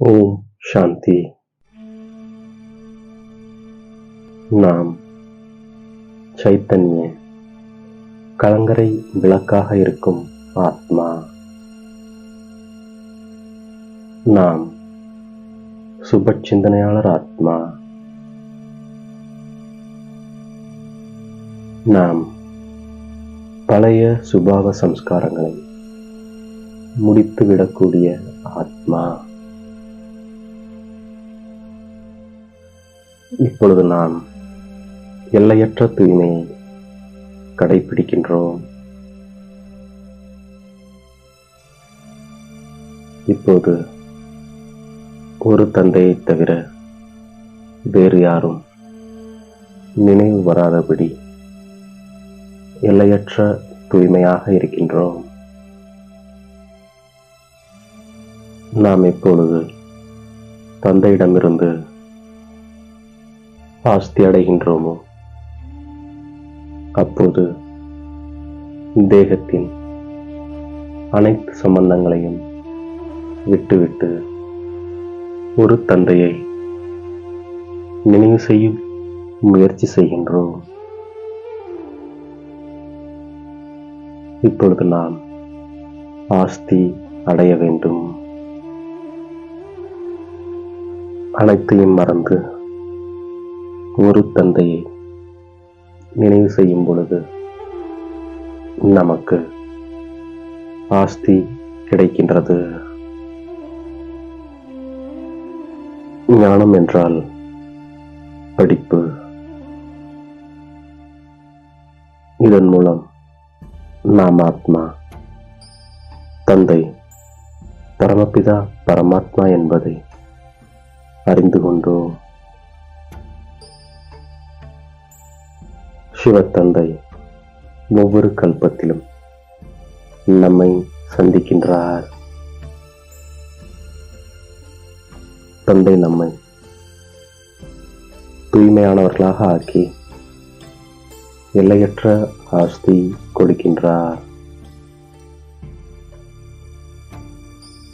ஓம் சாந்தி நாம் சைத்தன்ய கலங்கரை விளக்காக இருக்கும் ஆத்மா நாம் சுப சிந்தனையாளர் ஆத்மா நாம் பழைய சுபாவ சம்ஸ்காரங்களை முடித்துவிடக்கூடிய ஆத்மா இப்பொழுது நாம் எல்லையற்ற தூய்மையை கடைபிடிக்கின்றோம் இப்போது ஒரு தந்தையைத் தவிர வேறு யாரும் நினைவு வராதபடி எல்லையற்ற தூய்மையாக இருக்கின்றோம். நாம் எப்பொழுது தந்தையிடமிருந்து ஆஸ்தி அடைகின்றோமோ? அப்போது தேகத்தின் அனைத்து சம்பந்தங்களையும் விட்டுவிட்டு ஒரு தந்தையை நினைவு செய்யும் முயற்சி செய்கின்றோம் இப்பொழுது நாம் ஆஸ்தி அடைய வேண்டும். அனைத்தையும் மறந்து ஒரு தந்தையை நினைவு செய்யும் பொழுது நமக்கு ஆஸ்தி கிடைக்கின்றது. ஞானம் என்றால் படிப்பு. இதன் மூலம் நாம் ஆத்மா தந்தை பரமபிதா பரமாத்மா என்பதை அறிந்து கொண்டோம் சிவத்தந்தை ஒவ்வொரு கல்பத்திலும் நம்மை சந்திக்கின்றார். தந்தை நம்மை தூய்மையானவர்களாக ஆக்கி எல்லையற்ற ஆஸ்தி கொடுக்கின்றார்.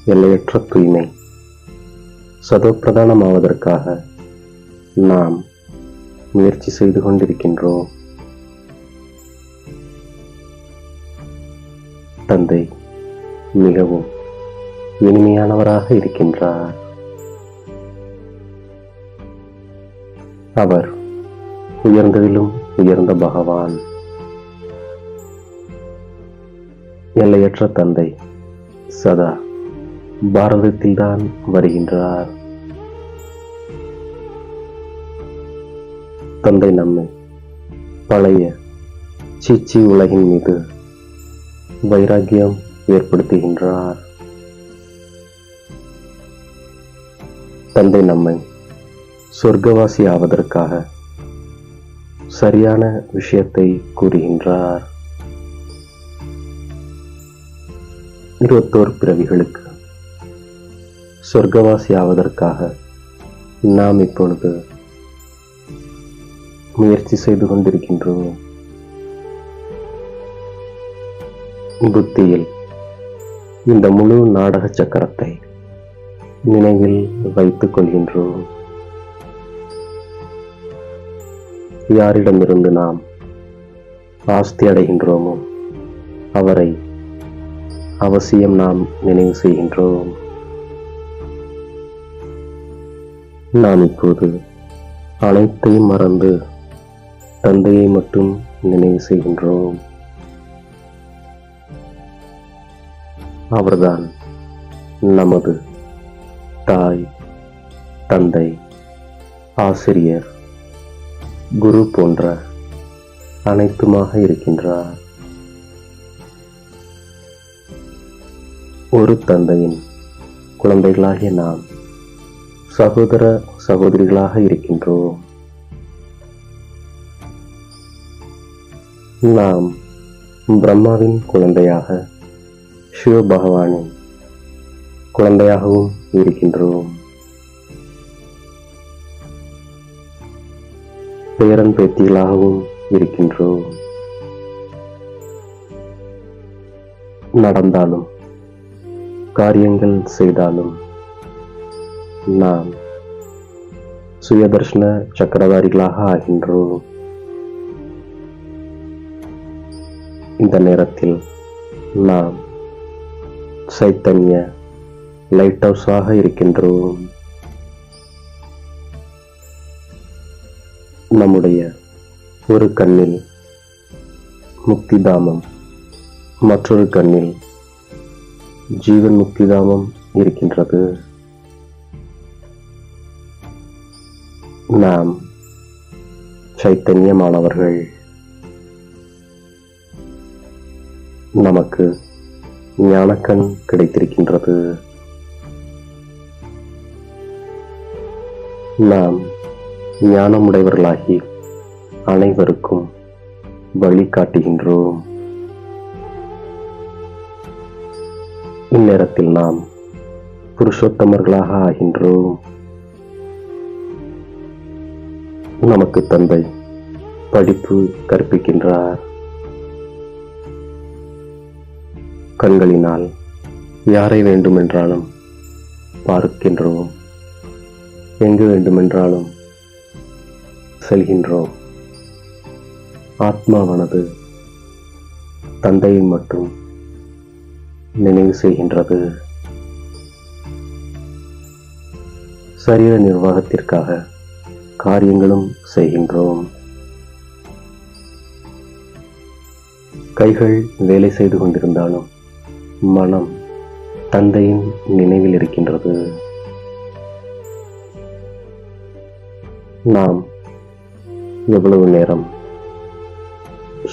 எல்லையற்ற தூய்மை சதோப்பிரதானமாவதற்காக நாம் முயற்சி செய்து கொண்டிருக்கின்றோம். தந்தை மிகவும் இனிமையானவராக இருக்கின்றார். அவர் உயர்ந்ததிலும் உயர்ந்த பகவான். எல்லையற்ற தந்தை சதா பாரதத்தில்தான் வருகின்றார். தந்தை நம்மை பழைய சீச்சி உலகின் மீது வைராக்கியம் ஏற்படுத்துகின்றார். தந்தை நம்மை சொர்க்கவாசி ஆவதற்காக சரியான விஷயத்தை கூறுகின்றார். இருபத்தோர் பிறவிகளுக்கு சொர்க்கவாசி ஆவதற்காக நாம் இப்பொழுது முயற்சி செய்து கொண்டிருக்கின்றோம். புத்தியில் இந்த முழு நாடக சக்கரத்தை நினைவில் வைத்துக் கொள்கின்றோம். யாரிடமிருந்து நாம் ஆஸ்தி அடைகின்றோமோ அவரை அவசியம் நாம் நினைவு செய்கின்றோம். நாம் இப்போது அனைத்தையும் மறந்து தந்தையை மட்டும் நினைவு செய்கின்றோம். அவர்தான் நமது தாய் தந்தை ஆசிரியர் குரு போன்ற அனைத்துமாக இருக்கின்றார். ஒரு தந்தையின் குழந்தைகளாகிய நாம் சகோதர சகோதரிகளாக இருக்கின்றோம். நாம் பிரம்மாவின் குழந்தையாக சிவ குழந்தையாகவும் இருக்கின்றோம். பேரன் பேத்திகளாகவும் இருக்கின்றோம். நடந்தாலும் காரியங்கள் செய்தாலும் நாம் சுயதர்ஷன சக்கரதாரிகளாக ஆகின்றோம். இந்த நேரத்தில் நாம் சைத்தன்ய லைட் ஹவுஸாக இருக்கின்றோம். நம்முடைய ஒரு கண்ணில் முக்திதாமம் மற்றொரு கண்ணில் ஜீவன் முக்திதாமம் இருக்கின்றது. நாம் சைத்தன்யமானவர்கள். நமக்கு ஞானக்கண் கிடைத்திருக்கின்றது. நாம் ஞானமுடையவர்களாகி அனைவருக்கும் வழிகாட்டுகின்றோம் இந்நேரத்தில் நாம் புருஷோத்தமர்களாக ஆகின்றோம். நமக்கு தந்தை படிப்பு கற்பிக்கின்றார். கண்களினால் யாரை வேண்டுமென்றாலும் பார்க்கின்றோம்? எங்கு வேண்டுமென்றாலும் செல்கின்றோம். ஆத்மாவானது தந்தையை மட்டும் நினைவு செய்கின்றது. சரீர நிர்வாகத்திற்காக காரியங்களும் செய்கின்றோம். கைகள் வேலை செய்து கொண்டிருந்தாலும் மனம் தந்தையின் நினைவில் இருக்கின்றது. நாம் எவ்வளவு நேரம்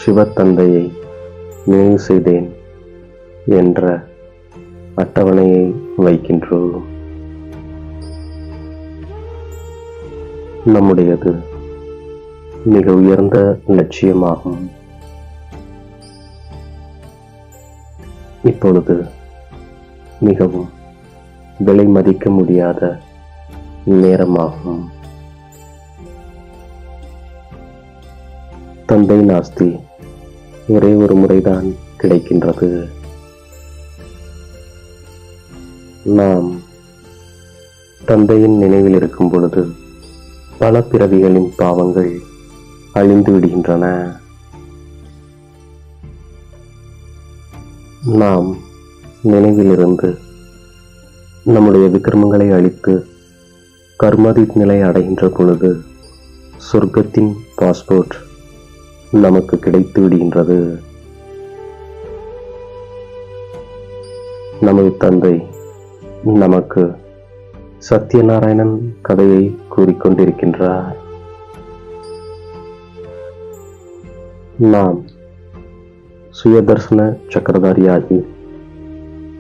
சிவத்தந்தையை நினைவு செய்தேன் என்ற அட்டவணையை வைக்கின்றோம். நம்முடையது மிக உயர்ந்த லட்சியமாகும். இப்பொழுது மிகவும் விலை மதிக்க முடியாத நேரமாகும். தந்தை நாஸ்தி ஒரே ஒரு முறைதான் கிடைக்கின்றது. நாம் தந்தையின் நினைவில் இருக்கும் பொழுது பல பிறவிகளின் பாவங்கள் அழிந்து விடுகின்றன. நாம் நினைவிலிருந்து நம்முடைய விக்கிரமங்களை அழித்து கர்மாதித் நிலை அடைகின்ற பொழுது சொர்க்கத்தின் பாஸ்போர்ட் நமக்கு கிடைத்து விடுகின்றது. நமது தந்தை நமக்கு சத்யநாராயணன் கதையை கூறிக்கொண்டிருக்கின்றார். நாம் சுயதர்சன சக்கரதாரியாகி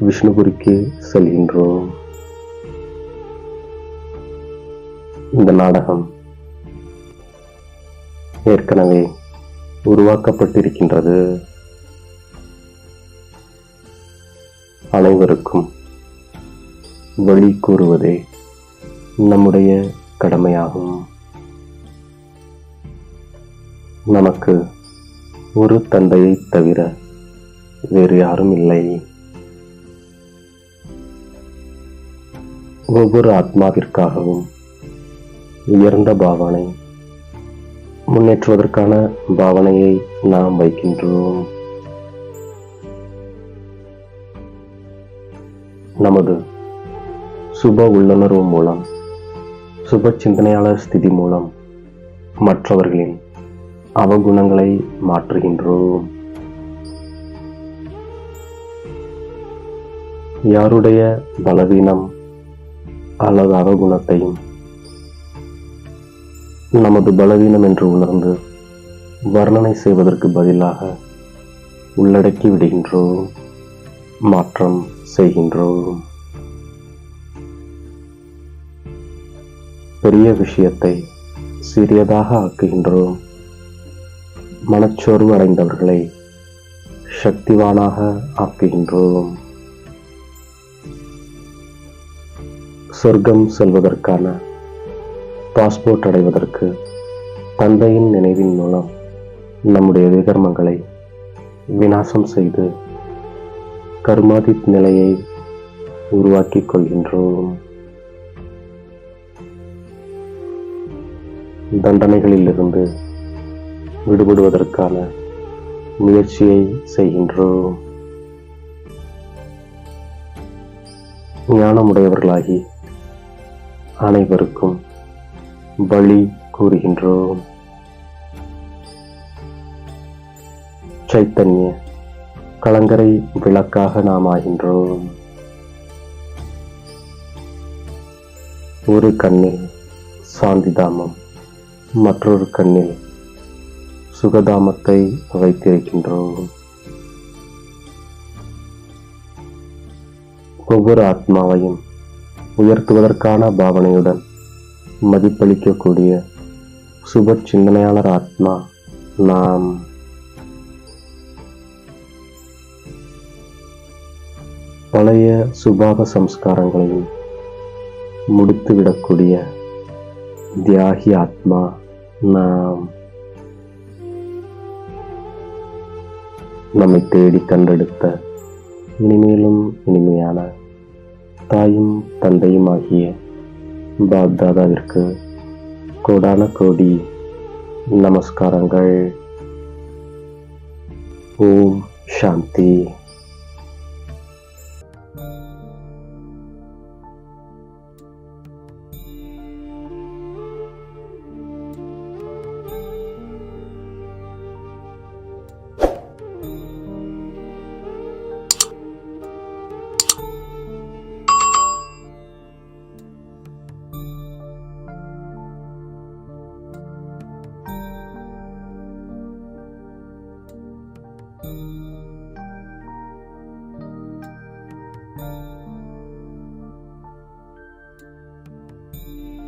விஷ்ணுபுரிக்கு செல்கின்றோம். இந்த நாடகம் ஏற்கனவே உருவாக்கப்பட்டிருக்கின்றது. அனைவருக்கும் வழி கூறுவதே நம்முடைய கடமையாகும். நமக்கு ஒரு தந்தையை தவிர வேறு யாரும் இல்லை. ஒவ்வொரு ஆத்மாவிற்காகவும் உயர்ந்த பாவனை முன்னேற்றுவதற்கான பாவனையை நாம் வைக்கின்றோம். நமது சுப உள்ளுணர்வு மூலம் சுப சிந்தனையாளர் ஸ்திதி மூலம் மற்றவர்களின் அவகுணங்களை மாற்றுகின்றோம். யாருடைய பலவீனம் அல்லது அவகுணத்தையும் நமது பலவீனம் என்று உணர்ந்து வர்ணனை செய்வதற்கு பதிலாக உள்ளடக்கி விடுகின்றோம் மாற்றம் செய்கின்றோம். பெரிய விஷயத்தை சிறியதாக ஆக்குகின்றோம். மனச்சோர்வு அடைந்தவர்களை சக்திவானாக ஆக்குகின்றோம். சொர்க்கம் செல்வதற்கான பாஸ்போர்ட் அடைவதற்கு தந்தையின் நினைவின் மூலம் நம்முடைய விகர்மங்களை விநாசம் செய்து கர்மாதித் நிலையை உருவாக்கிக் கொள்கின்றோம். தண்டனைகளிலிருந்து விடுபடுவதற்கான முயற்சியை செய்கின்றோம். ஞானமுடையவர்களாகி அனைவருக்கும் பலி கூறுகின்றோம். சைத்தன்ய கலங்கரை விளக்காக நாம் ஆகின்றோம். ஒரு கண்ணில் சாந்திதாமம் மற்றொரு கண்ணில் சுகதாமத்தை வைத்திருக்கின்றோம். ஒவ்வொரு ஆத்மாவையும் உயர்த்துவதற்கான பாவனையுடன் மதிப்பளிக்கக்கூடிய சுப சிந்தனையாளர் ஆத்மா நாம். பழைய சுபாவ சம்ஸ்காரங்களையும் முடித்துவிடக்கூடிய தியாகி ஆத்மா நாம். நம்மை தேடி கண்டெடுத்த இனிமேலும் இனிமையான தாயும் தந்தையும் ஆகிய பாப்தாதாவிற்கு கோடான கோடி நமஸ்காரங்கள். ஓம் சாந்தி.